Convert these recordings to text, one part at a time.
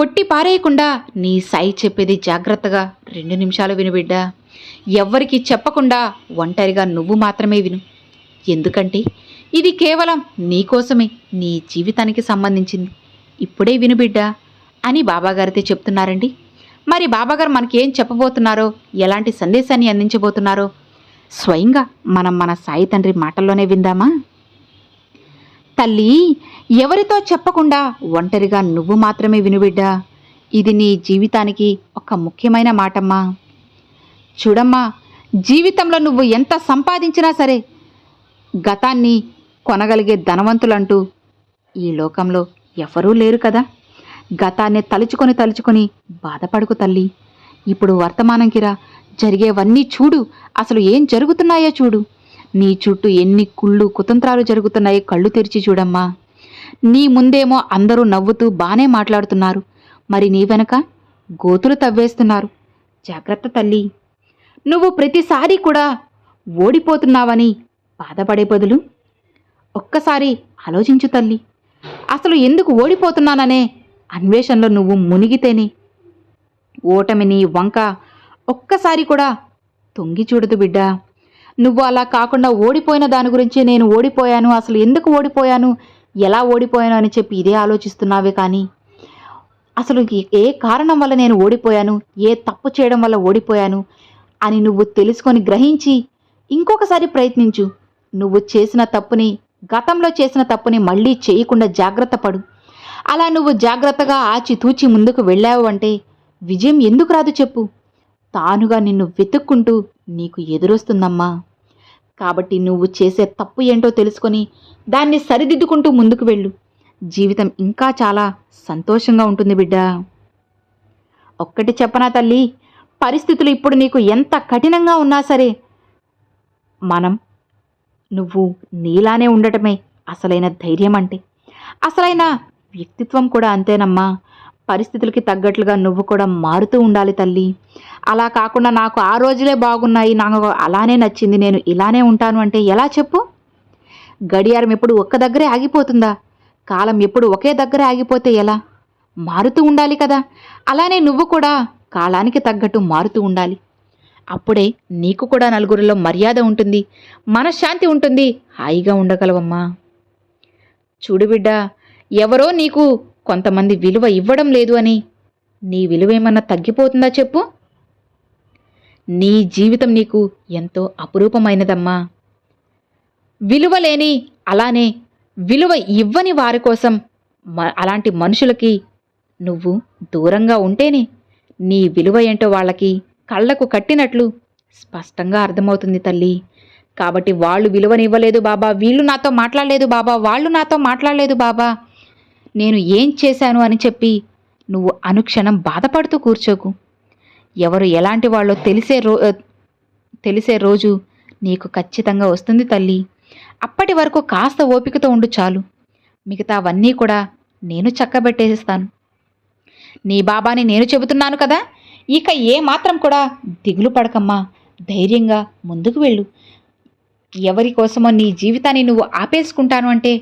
కొట్టి పారేయకుండా నీ సాయి చెప్పేది జాగ్రత్తగా రెండు నిమిషాలు విను బిడ్డా. ఎవ్వరికి చెప్పకుండా ఒంటరిగా నువ్వు మాత్రమే విను. ఎందుకంటే ఇది కేవలం నీకోసమే నీ జీవితానికి సంబంధించింది. ఇప్పుడే విను బిడ్డా అని బాబాగారితో చెప్తున్నారండి. మరి బాబాగారు మనకి ఏం చెప్పబోతున్నారో ఎలాంటి సందేశాన్ని అందించబోతున్నారో స్వయంగా మనం మన సాయి తండ్రి మాటల్లోనే విందామా? తల్లి ఎవరితో చెప్పకుండా ఒంటరిగా నువ్వు మాత్రమే వినుబిడ్డా? ఇది నీ జీవితానికి ఒక ముఖ్యమైన మాటమ్మా. చూడమ్మా జీవితంలో నువ్వు ఎంత సంపాదించినా సరే గతాన్ని కొనగలిగే ధనవంతులంటూ ఈ లోకంలో ఎవరూ లేరు కదా. గతాన్ని తలుచుకొని తలుచుకొని బాధపడుకు తల్లి. ఇప్పుడు వర్తమానంకిరా జరిగేవన్నీ చూడు. అసలు ఏం జరుగుతున్నాయో చూడు. నీ చుట్టూ ఎన్ని కుళ్ళు కుతంత్రాలు జరుగుతున్నాయో కళ్ళు తెరిచి చూడమ్మా. నీ ముందేమో అందరూ నవ్వుతూ బానే మాట్లాడుతున్నారు. మరి నీ వెనక గోతులు తవ్వేస్తున్నారు. జాగ్రత్త తల్లి. నువ్వు ప్రతిసారి కూడా ఓడిపోతున్నావని బాధపడే బదులు ఒక్కసారి ఆలోచించు తల్లి. అసలు ఎందుకు ఓడిపోతున్నాననే అన్వేషణలో నువ్వు మునిగితేనే. ఓటమిని వంక ఒక్కసారి కూడా తొంగి చూడదు బిడ్డా. నువ్వు అలా కాకుండా ఓడిపోయిన దాని గురించి నేను ఓడిపోయాను అసలు ఎందుకు ఓడిపోయాను ఎలా ఓడిపోయాను అని చెప్పి ఇదే ఆలోచిస్తున్నావే కానీ అసలు ఏ- కారణం వల్ల నేను ఓడిపోయాను ఏ తప్పు చేయడం వల్ల ఓడిపోయాను అని నువ్వు తెలుసుకొని గ్రహించి ఇంకొకసారి ప్రయత్నించు. నువ్వు చేసిన తప్పుని గతంలో చేసిన తప్పుని మళ్ళీ చేయకుండా జాగ్రత్త పడు. అలా నువ్వు జాగ్రత్తగా ఆచితూచి ముందుకు వెళ్ళావు అంటే విజయం ఎందుకు రాదు చెప్పు. తానుగా నిన్ను వెతుక్కుంటూ నీకు ఎదురొస్తుందమ్మా. కాబట్టి నువ్వు చేసే తప్పు ఏంటో తెలుసుకొని దాన్ని సరిదిద్దుకుంటూ ముందుకు వెళ్ళు. జీవితం ఇంకా చాలా సంతోషంగా ఉంటుంది బిడ్డ. ఒక్కటి చెప్పనా తల్లి? పరిస్థితులు ఇప్పుడు నీకు ఎంత కఠినంగా ఉన్నా సరే మనం నువ్వు నీలానే ఉండటమే అసలైన ధైర్యం అంటే అసలైన వ్యక్తిత్వం కూడా అంతేనమ్మా. పరిస్థితులకి తగ్గట్లుగా నువ్వు కూడా మారుతూ ఉండాలి తల్లి. అలా కాకుండా నాకు ఆ రోజులే బాగున్నాయి. నాకు అలానే నచ్చింది. నేను ఇలానే ఉంటాను అంటే ఎలా చెప్పు? గడియారం ఎప్పుడు ఒక్క దగ్గరే ఆగిపోతుందా? కాలం ఎప్పుడు ఒకే దగ్గర ఆగిపోతే ఎలా? మారుతూ ఉండాలి కదా. అలానే నువ్వు కూడా కాలానికి తగ్గట్టు మారుతూ ఉండాలి. అప్పుడే నీకు కూడా నలుగురిలో మర్యాద ఉంటుంది. మనశ్శాంతి ఉంటుంది. హాయిగా ఉండగలవమ్మా. చూడు బిడ్డ ఎవరో నీకు కొంతమంది విలువ ఇవ్వడం లేదు అని. నీ విలువేమన్నా తగ్గిపోతుందా చెప్పు. నీ జీవితం నీకు ఎంతో అపురూపమైనదమ్మా. విలువ లేని అలానే విలువ ఇవ్వని వారి కోసం మ- అలాంటి మనుషులకి నువ్వు దూరంగా ఉంటేనే నీ విలువ ఏంటో వాళ్ళకి కళ్ళకు కట్టినట్లు స్పష్టంగా అర్థమవుతుంది తల్లి. కాబట్టి వాళ్ళు విలువనివ్వలేదు బాబా వీళ్ళు నాతో మాట్లాడలేదు బాబా వాళ్ళు నాతో మాట్లాడలేదు బాబా. నేను ఏం చేశాను అని చెప్పి నువ్వు అనుక్షణం బాధపడుతూ కూర్చోకు. ఎవరు ఎలాంటి వాళ్ళో తెలిసే రో తెలిసే రోజు నీకు ఖచ్చితంగా వస్తుంది తల్లి. అప్పటి వరకు కాస్త ఓపికతో ఉండు చాలు. మిగతావన్నీ కూడా నేను చక్కబెట్టేస్తాను నీ బాబాని నేను చెబుతున్నాను కదా? ఇక ఏ మాత్రం కూడా దిగులు పడకమ్మా. ధైర్యంగా ముందుకు వెళ్ళు. ఎవరి కోసమో నీ జీవితాన్ని నువ్వు ఆపేసుకుంటాను అంటే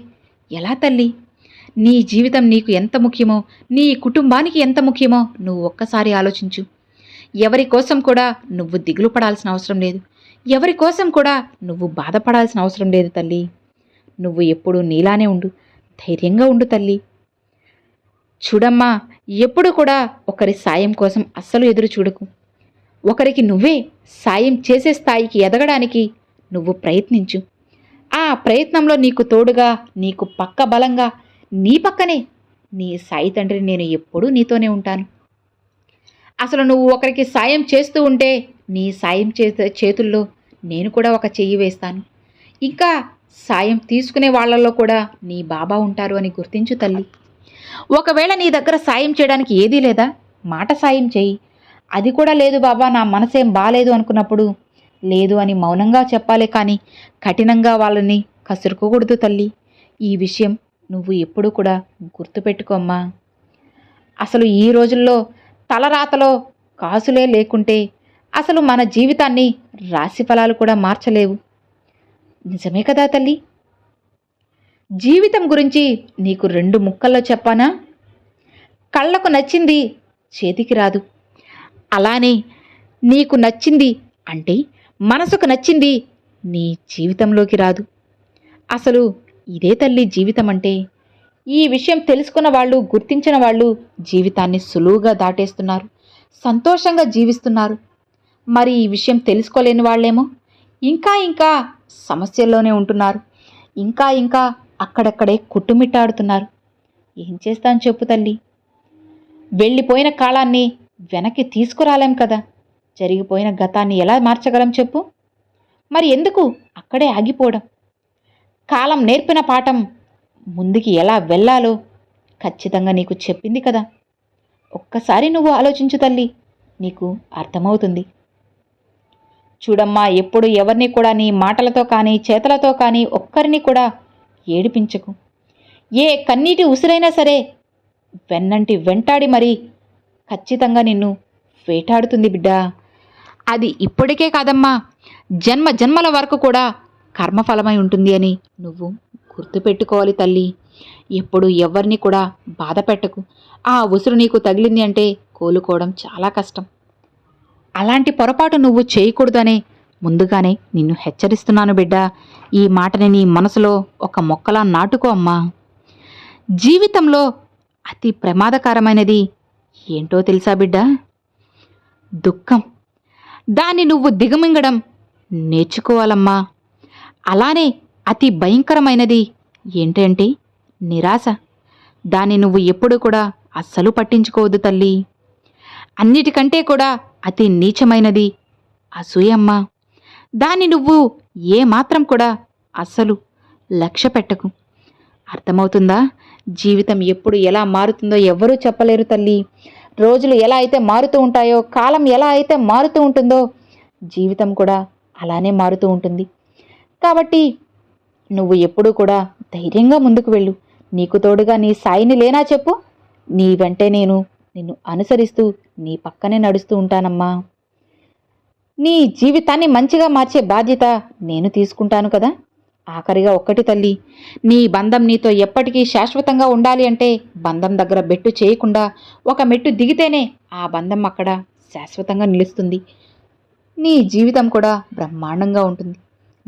ఎలా తల్లి? నీ జీవితం నీకు ఎంత ముఖ్యమో నీ కుటుంబానికి ఎంత ముఖ్యమో నువ్వు ఒక్కసారి ఆలోచించు. ఎవరి కోసం కూడా నువ్వు దిగులు పడాల్సిన అవసరం లేదు. ఎవరి కోసం కూడా నువ్వు బాధపడాల్సిన అవసరం లేదు తల్లి. నువ్వు ఎప్పుడూ నీలానే ఉండు ధైర్యంగా ఉండు తల్లి. చూడమ్మా ఎప్పుడు కూడా ఒకరి సాయం కోసం అస్సలు ఎదురు చూడకు. ఒకరికి నువ్వే సాయం చేసే స్థాయికి ఎదగడానికి నువ్వు ప్రయత్నించు. ఆ ప్రయత్నంలో నీకు తోడుగా నీకు పక్క బలంగా నీ పక్కనే. నీ సాయి తండ్రి నేను ఎప్పుడూ నీతోనే ఉంటాను. అసలు నువ్వు ఒకరికి సాయం చేస్తూ ఉంటే నీ సాయం చే చేతుల్లో నేను కూడా ఒక చెయ్యి వేస్తాను. ఇంకా సాయం తీసుకునే వాళ్ళల్లో కూడా నీ బాబా ఉంటారు అని గుర్తించు తల్లి. ఒకవేళ నీ దగ్గర సాయం చేయడానికి ఏదీ లేదా? మాట సాయం చేయి. అది కూడా లేదు బాబా నా మనసేం బాలేదు అనుకున్నప్పుడు. లేదు అని మౌనంగా చెప్పాలే కానీ కఠినంగా వాళ్ళని కసురుకోకూడదు తల్లి. ఈ విషయం నువ్వు ఎప్పుడూ కూడా గుర్తుపెట్టుకోమ్మా అసలు ఈ రోజుల్లో తలరాతలో కాసులే లేకుంటే అసలు మన జీవితాన్ని రాశి ఫలాలు కూడా మార్చలేవు. నిజమే కదా తల్లి? జీవితం గురించి నీకు రెండు ముక్కల్లో చెప్పానా? కళ్ళకు నచ్చింది చేతికి రాదు. అలానే నీకు నచ్చింది అంటే మనసుకు నచ్చింది నీ జీవితంలోకి రాదు. అసలు ఇదే తల్లి జీవితం అంటే ఈ విషయం తెలుసుకున్న వాళ్ళు గుర్తించిన వాళ్ళు జీవితాన్ని సులువుగా దాటేస్తున్నారు సంతోషంగా జీవిస్తున్నారు. మరి ఈ విషయం తెలుసుకోలేని వాళ్ళేమో? ఇంకా ఇంకా సమస్యల్లోనే ఉంటున్నారు. ఇంకా ఇంకా అక్కడక్కడే కుట్టుమిట్టాడుతున్నారు. ఏం చేస్తాను చెప్పు తల్లి. వెళ్ళిపోయిన కాలాన్ని వెనక్కి తీసుకురాలేం కదా? జరిగిపోయిన గతాన్ని ఎలా మార్చగలం చెప్పు? మరి ఎందుకు? అక్కడే ఆగిపోవడం. కాలం నేర్పిన పాఠం ముందుకి ఎలా వెళ్ళాలో ఖచ్చితంగా నీకు చెప్పింది కదా. ఒక్కసారి నువ్వు ఆలోచించు తల్లి నీకు అర్థమవుతుంది. చూడమ్మా ఎప్పుడు ఎవరిని కూడా నీ మాటలతో కానీ చేతలతో కానీ ఒక్కరిని కూడా ఏడిపించకు. ఏ కన్నీటి ఉసిరైనా సరే వెన్నంటి వెంటాడి మరి ఖచ్చితంగా నిన్ను వేటాడుతుంది బిడ్డా. అది ఇప్పటికే కాదమ్మా జన్మ జన్మల వరకు కూడా కర్మఫలమై ఉంటుంది అని నువ్వు గుర్తుపెట్టుకోవాలి తల్లి. ఎప్పుడు ఎవరిని కూడా బాధ పెట్టకు ఆ ఉసురు నీకు తగిలింది అంటే కోలుకోవడం చాలా కష్టం. అలాంటి పొరపాటు నువ్వు చేయకూడదనే ముందుగానే నిన్ను హెచ్చరిస్తున్నాను బిడ్డ. ఈ మాటని నీ మనసులో ఒక మొక్కలా నాటుకో అమ్మా. జీవితంలో అతి ప్రమాదకరమైనది ఏంటో తెలుసా బిడ్డ? దుఃఖం. దాన్ని నువ్వు దిగమింగడం నేర్చుకోవాలమ్మా. అలానే అతి భయంకరమైనది. ఏంటంటే నిరాశ. దాన్ని నువ్వు ఎప్పుడు కూడా అస్సలు పట్టించుకోవద్దు తల్లి. అన్నిటికంటే కూడా అతి నీచమైనది అసూయమ్మ దాన్ని నువ్వు ఏ మాత్రం కూడా అస్సలు లక్ష్య పెట్టకు. అర్థమవుతుందా? జీవితం ఎప్పుడు ఎలా మారుతుందో ఎవ్వరూ చెప్పలేరు తల్లి. రోజులు ఎలా అయితే మారుతూ ఉంటాయో కాలం ఎలా అయితే మారుతూ ఉంటుందో జీవితం కూడా అలానే మారుతూ ఉంటుంది. కాబట్టి నువ్వు ఎప్పుడూ కూడా ధైర్యంగా ముందుకు వెళ్ళు. నీకు తోడుగా నీ సాయిని లేనా చెప్పు? నీ వెంటే నేను నిన్ను అనుసరిస్తూ నీ పక్కనే నడుస్తూ ఉంటానమ్మా. నీ జీవితాన్ని మంచిగా మార్చే బాధ్యత నేను తీసుకుంటాను కదా? ఆఖరిగా ఒక్కటి తల్లి నీ బంధం నీతో ఎప్పటికీ శాశ్వతంగా ఉండాలి అంటే బంధం దగ్గర బెట్టు చేయకుండా ఒక మెట్టు దిగితేనే ఆ బంధం అక్కడ శాశ్వతంగా నిలుస్తుంది. నీ జీవితం కూడా బ్రహ్మాండంగా ఉంటుంది.